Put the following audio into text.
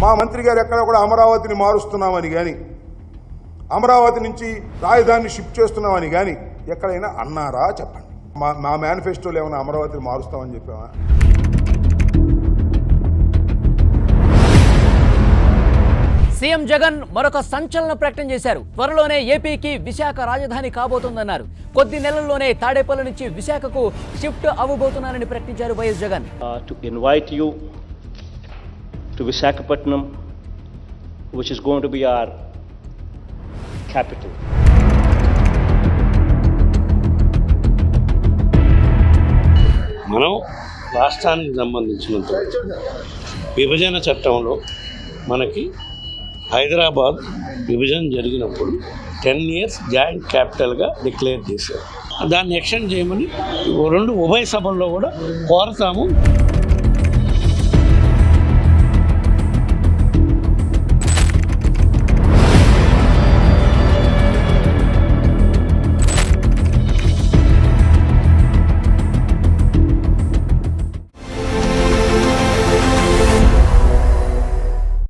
మా మంత్రి గారు ఎక్కడ కూడా అమరావతిని మారుస్తున్నామని కానీ అమరావతి నుంచి రాజధానిని షిఫ్ట్ చేస్తున్నామని కానీ ఎక్కడైనా అన్నారా చెప్పండి. మా మా మేనిఫెస్టోలో ఏమైనా అమరావతిని మారుస్తామని చెప్పామా సీఎం జగన్ మరొక సంచలన ప్రకటన చేశారు. త్వరలోనే ఏపీకి విశాఖ రాజధాని కాబోతోందన్నారు. కొద్ది నెలల్లోనే తాడేపల్లి నుంచి విశాఖకు షిఫ్ట్ అవ్వబోతున్నారని ప్రకటించారు YS Jagan. To invite you to Visakhapatnam, which is going to be our capital. మనం రాష్ట్రానికి సంబంధించినంత విభజన చట్టంలో మనకి హైదరాబాద్ విభజన జరిగినప్పుడు టెన్ ఇయర్స్ జాయింట్ క్యాపిటల్గా డిక్లేర్ చేశారు దాన్ని ఎక్స్టెండ్ చేయమని రెండు ఉభయ సభల్లో కూడా కోరతాము